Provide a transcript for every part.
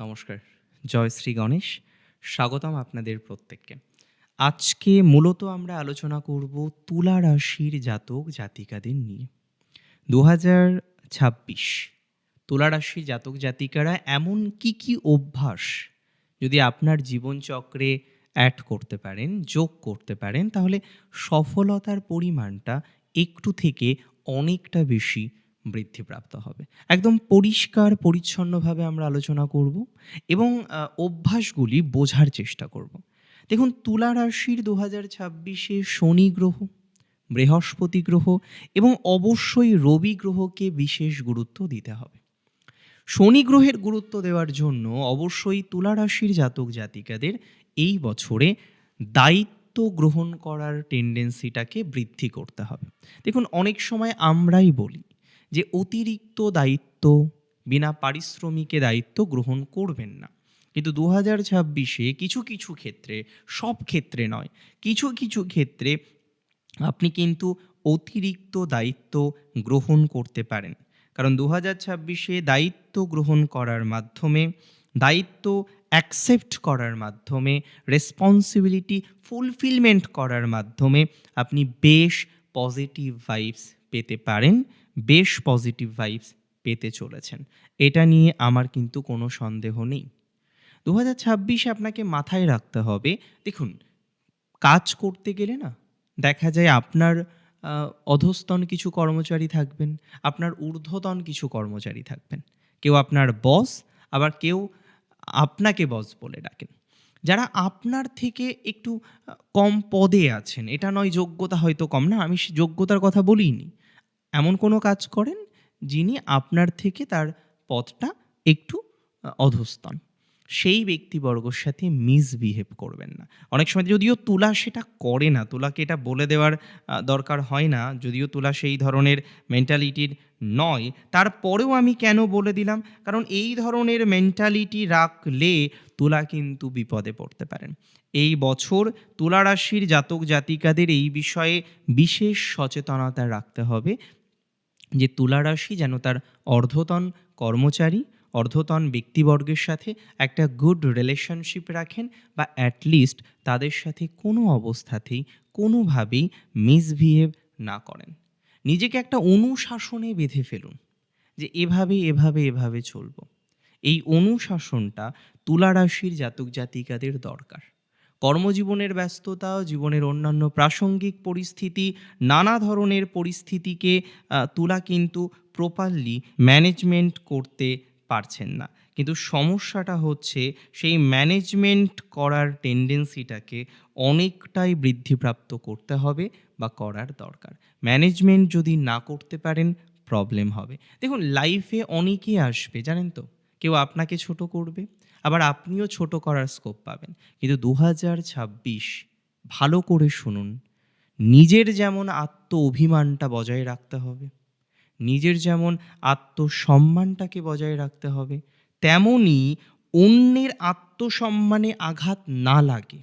নমস্কার। জয় শ্রী গণেশ। স্বাগতম আপনাদের প্রত্যেককে। আজকে মূলত আমরা আলোচনা করব তুলা রাশির জাতক জাতিকাদের নিয়ে। দু হাজার ছাব্বিশ তুলা রাশির জাতক জাতিকারা এমন কি কি অভ্যাস যদি আপনার জীবনচক্রে অ্যাড করতে পারেন, যোগ করতে পারেন, তাহলে সফলতার পরিমাণটা একটু থেকে অনেকটা বেশি বৃদ্ধিপ্রাপ্ত হবে। একদম পরিষ্কার, পরিচ্ছন্নভাবে আমরা আলোচনা করব এবং অভ্যাসগুলি বোঝার চেষ্টা করব। দেখুন, তুলা রাশির দু হাজার ছাব্বিশে শনি গ্রহ, বৃহস্পতি গ্রহ এবং অবশ্যই রবি গ্রহকে বিশেষ গুরুত্ব দিতে হবে। শনি গ্রহের গুরুত্ব দেওয়ার জন্য অবশ্যই তুলা রাশির জাতক জাতিকাদের এই বছরে দায়িত্ব গ্রহণ করার টেন্ডেন্সিটাকে বৃদ্ধি করতে হবে। দেখুন, অনেক সময় আমরাই বলি যে অতিরিক্ত দায়িত্ব বিনা পারিশ্রমিকে দায়িত্ব গ্রহণ করবেন না। কিন্তু দু হাজার ছাব্বিশে কিছু কিছু ক্ষেত্রে, সব ক্ষেত্রে নয়, কিছু কিছু ক্ষেত্রে আপনি কিন্তু অতিরিক্ত দায়িত্ব গ্রহণ করতে পারেন। কারণ দু হাজার ছাব্বিশে দায়িত্ব গ্রহণ করার মাধ্যমে, দায়িত্ব অ্যাকসেপ্ট করার মাধ্যমে রেসপন্সিবিলিটি ফুলফিলমেন্ট করার মাধ্যমে আপনি বেশ পজিটিভ ভাইবস পেতে পারেন। বেশ পজিটিভ ভাইবস পেতে চলেছেন। এটা নিয়ে আমার কিন্তু কোনো সন্দেহ নেই। দু হাজার ছাব্বিশে আপনাকে মাথায় রাখতে হবে, দেখুন, কাজ করতে গেলে না, দেখা যায় আপনার অধস্তন কিছু কর্মচারী থাকবেন, আপনার ঊর্ধ্বতন কিছু কর্মচারী থাকবেন। কেউ আপনার বস আবার কেউ আপনাকে বস বলে ডাকেন। যারা আপনার থেকে একটু কম পদে আছেন, এটা নয় যোগ্যতা হয়তো কম না, আমি যোগ্যতার কথা বলিনি। এমন কোনো কাজ করেন যিনি আপনার থেকে তার পথটা একটু অধস্তন। সেই ব্যক্তিবর্গর সাথে মিসবিহেভ করবেন না। অনেক সময় যদিও তুলা সেটা করে না, তুলাকে এটা বলে দেওয়ার দরকার হয় না, যদিও তুলা সেই ধরনের মেন্টালিটির নয়। তারপরেও আমি কেন বলে দিলাম? কারণ এই ধরনের মেন্টালিটি রাখলে তুলা কিন্তু বিপদে পড়তে পারেন। এই বছর তুলা রাশির জাতক জাতিকাদের এই বিষয়ে বিশেষ সচেতনতা রাখতে হবে। যে তুলা রাশি যেন তার অর্ধতন কর্মচারী, অর্ধতন ব্যক্তিবর্গের সাথে একটা গুড রিলেশনশিপ রাখেন বা অ্যাটলিস্ট তাদের সাথে কোনো অবস্থাতেই, কোনোভাবেই মিসবিহেভ না করেন। নিজেকে একটা অনুশাসনে বেঁধে ফেলুন যে এভাবে এভাবে এভাবে চলবো। এই অনুশাসনটা তুলা রাশির জাতক জাতিকাদের দরকার। কর্মজীবনের ব্যস্ততা, জীবনের অন্যান্য প্রাসঙ্গিক পরিস্থিতি, নানা ধরনের পরিস্থিতিকে তুলা কিন্তু প্রপারলি ম্যানেজমেন্ট করতে পারছেন না। কিন্তু সমস্যাটা হচ্ছে সেই ম্যানেজমেন্ট করার টেন্ডেন্সিটাকে অনেকটাই বৃদ্ধিপ্রাপ্ত করতে হবে বা করার দরকার। ম্যানেজমেন্ট যদি না করতে পারেন প্রবলেম হবে। দেখুন লাইফে অনেকেই আসবে, জানেন তো? কেউ আপনাকে ছোট করবে আবার আপনিও ছোট করার স্কোপ পাবেন। কিন্তু দু হাজার ছাব্বিশ ভালো করে শুনুন, নিজের যেমন আত্ম অভিমানটা বজায় রাখতে হবে, নিজের যেমন আত্মসম্মানটাকে বজায় রাখতে হবে, তেমনই অন্যের আত্মসম্মানে আঘাত না লাগে,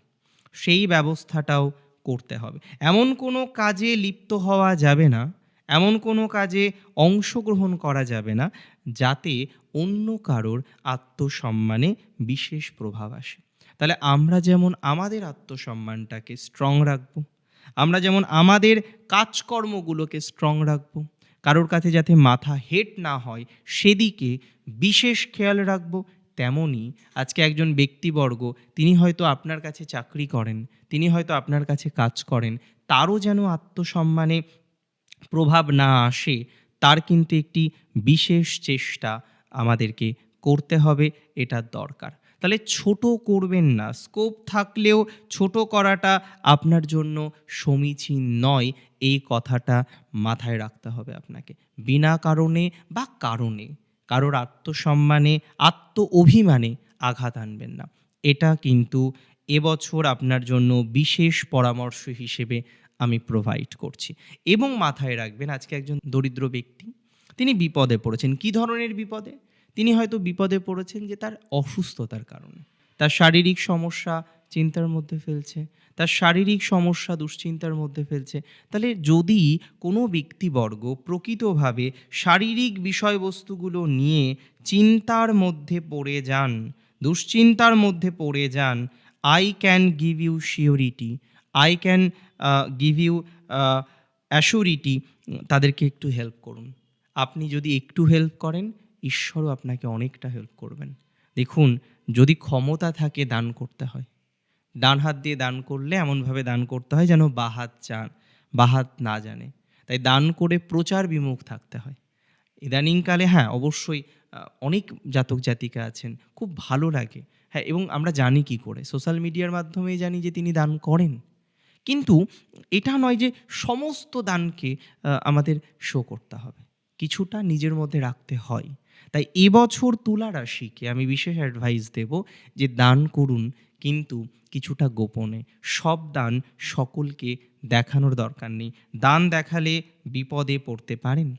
সেই ব্যবস্থাটাও করতে হবে। এমন কোনো কাজে লিপ্ত হওয়া যাবে না, এমন কোনো কাজে অংশগ্রহণ করা যাবে না যাতে অন্য কারোর আত্মসম্মানে বিশেষ প্রভাব আসে। তাহলে আমরা যেমন আমাদের আত্মসম্মানটাকে স্ট্রং রাখব, আমরা যেমন আমাদের কাজকর্মগুলোকে স্ট্রং রাখব, কারোর কাছে যাতে মাথা হেট না হয়, সেদিকে বিশেষ খেয়াল রাখব তেমনই আজকে একজন ব্যক্তিবর্গ, তিনি হয়তো আপনার কাছে চাকরি করেন, তিনি হয়তো আপনার কাছে কাজ করেন, তারও যেন আত্মসম্মানে প্রভাব না আসে তার কিন্তু একটি বিশেষ চেষ্টা আমাদেরকে করতে হবে এটা দরকার। তাহলে ছোট করবেন না স্কোপ থাকলেও ছোট করাটা আপনার জন্য সমীচীন নয়, এই কথাটা মাথায় রাখতে হবে আপনাকে। বিনা কারণে বা কারণে, কারোর আত্মসম্মানে আত্ম অভিমানে আঘাত আনবেন না। এটা কিন্তু এবছর আপনার জন্য বিশেষ পরামর্শ হিসেবে আমি প্রোভাইড করছি। এবং মাথায় রাখবেন, আজকে একজন দরিদ্র ব্যক্তি, তিনি বিপদে পড়েছেন। কি ধরনের বিপদে? তিনি হয়তো বিপদে পড়েছেন যে তার অসুস্থতার কারণে। তার শারীরিক সমস্যা চিন্তার মধ্যে ফেলছে, তার শারীরিক সমস্যা, দুশ্চিন্তার মধ্যে ফেলছে। তাহলে যদি কোনো ব্যক্তিবর্গ প্রকৃতভাবে শারীরিক বিষয়বস্তুগুলো নিয়ে চিন্তার মধ্যে পড়ে যান, দুশ্চিন্তার মধ্যে পড়ে যান I can give you surety I can give you assurity তাদেরকে একটু হেল্প করুন। আপনি যদি একটু হেল্প করেন, ঈশ্বরও আপনাকে অনেকটা হেল্প করবেন। দেখুন, যদি ক্ষমতা থাকে, দান করতে হয়। ডান হাত দিয়ে দান করলে এমনভাবে দান করতে হয় যেন বা হাত চান বা হাত না জানে। তাই দান করে প্রচার বিমুখ থাকতে হয়। ইদানিংকালে হ্যাঁ অবশ্যই অনেক জাতক জাতিকা আছেন, খুব ভালো লাগে। হ্যাঁ এবং আমরা জানি কি করে। সোশ্যাল মিডিয়ার মাধ্যমেই জানি যে তিনি দান করেন। কিন্তু এটা নয় যে সমস্ত দানকে আমাদের শো করতে হবে। কিছুটা নিজের মধ্যে রাখতে হয়। তাই এবছর তুলা রাশিকে আমি বিশেষ অ্যাডভাইস দেব যে দান করুন, কিন্তু কিছুটা গোপনে। সব দান সকলকে দেখানোর দরকার নেই। দান দেখালে বিপদে পড়তে পারেন,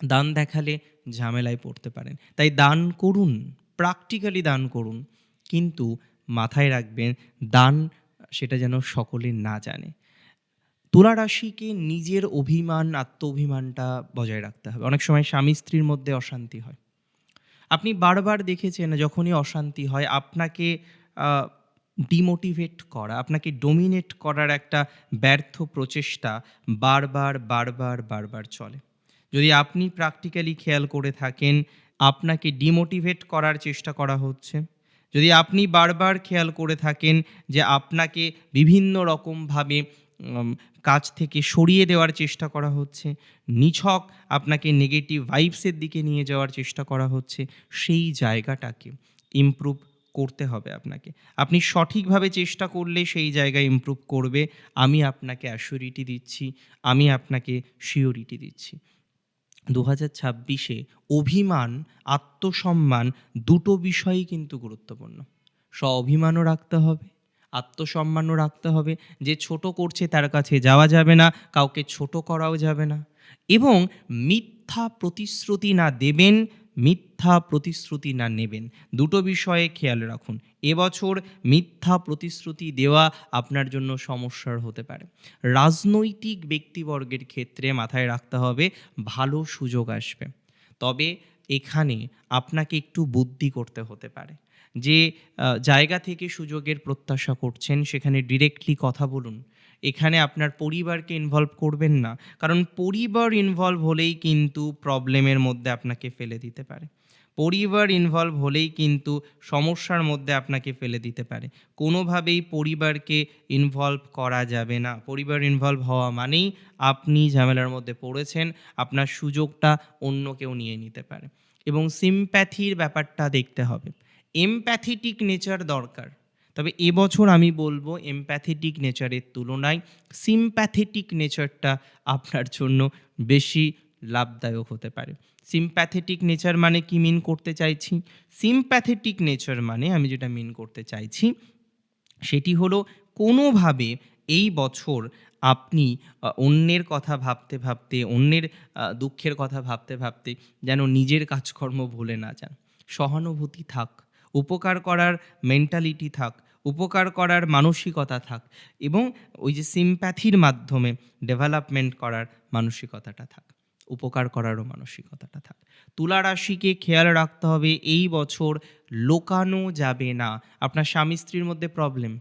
দান দেখালে ঝামেলায় পড়তে পারেন। তাই দান করুন প্র্যাকটিক্যালি দান করুন, কিন্তু মাথায় রাখবেন, দান সেটা যেন সকলে না জানে। তুলা রাশিকে নিজের অভিমান আত্ম অভিমানটা বজায় রাখতে হবে। অনেক সময় স্বামী স্ত্রীর মধ্যে অশান্তি হয়। আপনি বারবার দেখেছেন যখনই অশান্তি হয়, আপনাকে ডিমোটিভেট করা, আপনাকে ডোমিনেট করার একটা ব্যর্থ প্রচেষ্টা বারবার বারবার বারবার চলে। যদি আপনি প্র্যাকটিক্যালি খেয়াল করে থাকেন, আপনাকে ডিমোটিভেট করার চেষ্টা করা হচ্ছে। যদি আপনি বারবার খেয়াল করে থাকেন যে আপনাকে বিভিন্ন রকমভাবে কাজ থেকে সরিয়ে দেওয়ার চেষ্টা করা হচ্ছে, নিছক আপনাকে নেগেটিভ ভাইবসের দিকে নিয়ে যাওয়ার চেষ্টা করা হচ্ছে, সেই জায়গাটাকে ইমপ্রুভ করতে হবে আপনাকে। আপনি সঠিকভাবে চেষ্টা করলে সেই জায়গায় ইমপ্রুভ করবে। আমি আপনাকে অ্যাসিউরিটি দিচ্ছি, আমি আপনাকে শিওরিটি দিচ্ছি। দু হাজার ছাব্বিশে অভিমান, আত্মসম্মান দুটো বিষয়ই কিন্তু গুরুত্বপূর্ণ। স্ব অভিমানও রাখতে হবে, আত্মসম্মানও রাখতে হবে। যে ছোট করছে তার কাছে যাওয়া যাবে না, কাউকে ছোট করাও যাবে না। এবং মিথ্যা প্রতিশ্রুতি না দেবেন মিথ্যা প্রতিশ্রুতি না নেবেন। দুটো বিষয়ে খেয়াল রাখুন। এবছর মিথ্যা প্রতিশ্রুতি দেওয়া আপনার জন্য সমস্যার হতে পারে। রাজনৈতিক ব্যক্তিবর্গের ক্ষেত্রে মাথায় রাখতে হবে, ভালো সুযোগ আসবে। তবে এখানে আপনাকে একটু বুদ্ধি করতে হতে পারে। যে জায়গা থেকে সুযোগের প্রত্যাশা করছেন, সেখানে ডিরেক্টলি কথা বলুন। এখানে আপনার পরিবারকে ইনভলভ করবেন না। কারণ পরিবার ইনভলভ হলেই কিন্তু প্রবলেমের মধ্যে আপনাকে ফেলে দিতে পারে। পরিবার ইনভলভ হলেই কিন্তু সমস্যার মধ্যে আপনাকে ফেলে দিতে পারে। কোনোভাবেই পরিবারকে ইনভলভ করা যাবে না। পরিবার ইনভলভ হওয়া মানেই আপনি ঝামেলার মধ্যে পড়েছেন, আপনার সুযোগটা অন্য কেউ নিয়ে নিতে পারে। এবং সিম্প্যাথির ব্যাপারটা দেখতে হবে। এমপ্যাথেটিক নেচার দরকার। তবে এবছর আমি বলব এমপ্যাথেটিক নেচারের তুলনায় সিম্প্যাথেটিক নেচারটা আপনার জন্য বেশি লাভদায়ক হতে পারে। সিম্প্যাথেটিক নেচার মানে কি মিন করতে চাইছি? সিম্প্যাথেটিক নেচার মানে আমি যেটা মিন করতে চাইছি, সেটি হলো কোনোভাবে এই বছর আপনি অন্যের কথা ভাবতে ভাবতে, অন্যের দুঃখের কথা ভাবতে ভাবতে যেন নিজের কাজকর্ম ভুলে না যান। সহানুভূতি থাক, উপকার করার মেন্টালিটি থাক উপকার করার মানসিকতা থাক এবং ওই যে সিম্প্যাথির মাধ্যমে ডেভেলপমেন্ট করার মানসিকতাটা থাক, উপকার করারও মানসিকতাটা থাক। তুলা রাশিকে খেয়াল রাখতে হবে, এই বছর লোকানো যাবে না। আপনার স্বামী স্ত্রীর মধ্যে প্রবলেম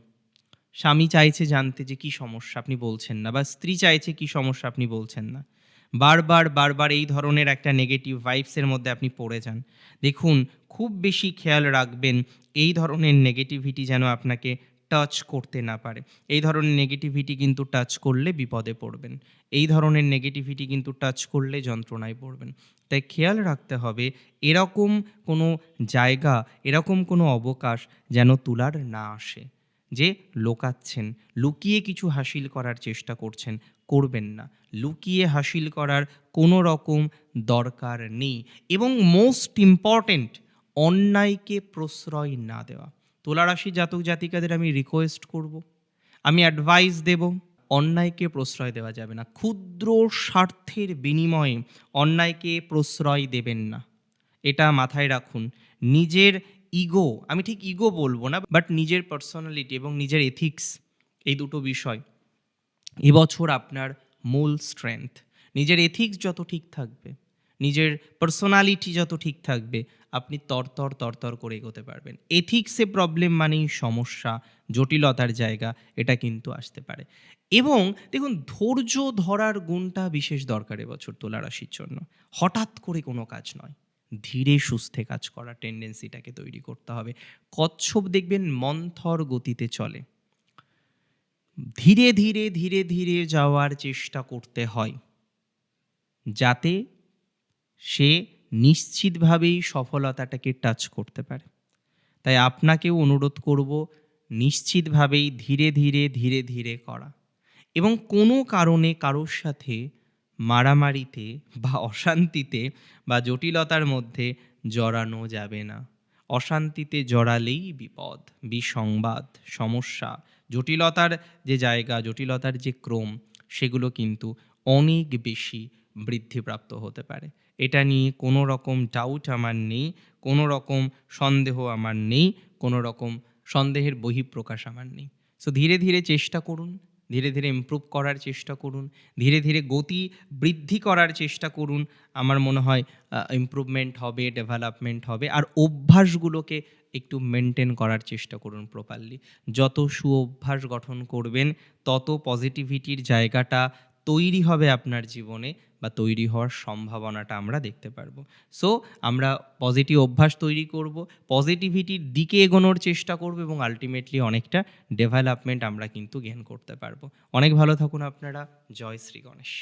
স্বামী চাইছে জানতে যে কি সমস্যা আপনি বলছেন না বা স্ত্রী চাইছে কি সমস্যা আপনি বলছেন না। বারবার বারবার এই ধরনের একটা নেগেটিভ ভাইবসের মধ্যে আপনি পড়ে যান। দেখুন খুব বেশি খেয়াল রাখবেন এই ধরনের নেগেটিভিটি যেন আপনাকে টাচ করতে না পারে। এই ধরনের নেগেটিভিটি কিন্তু টাচ করলে বিপদে পড়বেন। এই ধরনের নেগেটিভিটি কিন্তু টাচ করলে যন্ত্রণায় পড়বেন। তাই খেয়াল রাখতে হবে এরকম কোনো জায়গা, এরকম কোনো অবকাশ যেন তুলার না আসে। যে লোকাচ্ছেন, লুকিয়ে কিছু হাসিল করার চেষ্টা করছেন, করবেন না। লুকিয়ে হাসিল করার কোনো রকম দরকার নেই। এবং মোস্ট ইম্পর্ট্যান্ট অন্যায়কে প্রশ্রয় না দেওয়া। তুলারাশি জাতক জাতিকাদের আমি রিকোয়েস্ট করব, আমি অ্যাডভাইস দেব, অন্যায়কে প্রশ্রয় দেওয়া যাবে না। ক্ষুদ্র স্বার্থের বিনিময়ে অন্যায়কে প্রশ্রয় দেবেন না। এটা মাথায় রাখুন। নিজের ইগো আমি ঠিক ইগো বলব না বাট নিজের পার্সোনালিটি এবং নিজের এথিক্স এই দুটো বিষয়। এবছর আপনার মূল স্ট্রেংথ নিজের এথিক্স যত ঠিক থাকবে, নিজের পার্সোনালিটি যত ঠিক থাকবে আপনি তরতর তরতর করে এগোতে পারবেন। এথিক্সে প্রবলেম মানেই সমস্যা, জটিলতার জায়গা, এটা কিন্তু আসতে পারে। এবং দেখুন, ধৈর্য ধরার গুণটা বিশেষ দরকার এবছর তুলা রাশির জন্য। হঠাৎ করে কোনো কাজ নয়। ধীরে, সুস্থে কাজ করার টেন্ডেন্সিটাকে তৈরি করতে হবে। কচ্ছপ দেখবেন মন্থর গতিতে চলে। ধীরে ধীরে ধীরে ধীরে যাওয়ার চেষ্টা করতে হয়। যাতে সে নিশ্চিতভাবেই সফলতাটাকে টাচ করতে পারে। তাই আপনাকেও অনুরোধ করব নিশ্চিতভাবেই ধীরে ধীরে ধীরে ধীরে করা। এবং কোনো কারণে কারোর সাথে মারামারিতে বা অশান্তিতে বা জটিলতার মধ্যে জড়ানো যাবে না। অশান্তিতে জড়ালেই বিপদ, বিসংবাদ, সমস্যা, জটিলতার যে জায়গা, জটিলতার যে ক্রম, সেগুলো কিন্তু অনেক বেশি বৃদ্ধিপ্রাপ্ত হতে পারে। এটা নিয়ে কোনো রকম ডাউট আমার নেই, কোনো রকম সন্দেহ আমার নেই, কোনো রকম সন্দেহের বহিঃপ্রকাশ আমার নেই। সো ধীরে ধীরে চেষ্টা করুন, ধীরে ধীরে ইমপ্রুভ করার চেষ্টা করুন, ধীরে ধীরে গতি বৃদ্ধি করার চেষ্টা করুন, আমার মনে হয় ইমপ্রুভমেন্ট হবে ডেভেলপমেন্ট হবে, আর অভ্যাসগুলোকে একটু মেনটেন করার চেষ্টা করুন প্রপারলি যত সুঅভ্যাস গঠন করবেন, তত পজিটিভিটির জায়গাটা তৈরি হবে আপনার জীবনে বা তৈরি হওয়ার সম্ভাবনাটা আমরা দেখতে পারব। সো আমরা পজিটিভ অভ্যাস তৈরি করব পজিটিভিটির দিকে এগোনোর চেষ্টা করব এবং আলটিমেটলি অনেকটা ডেভেলপমেন্ট আমরা কিন্তু গেন করতে পারব। অনেক ভালো থাকুন আপনারা। জয় শ্রী গণেশ।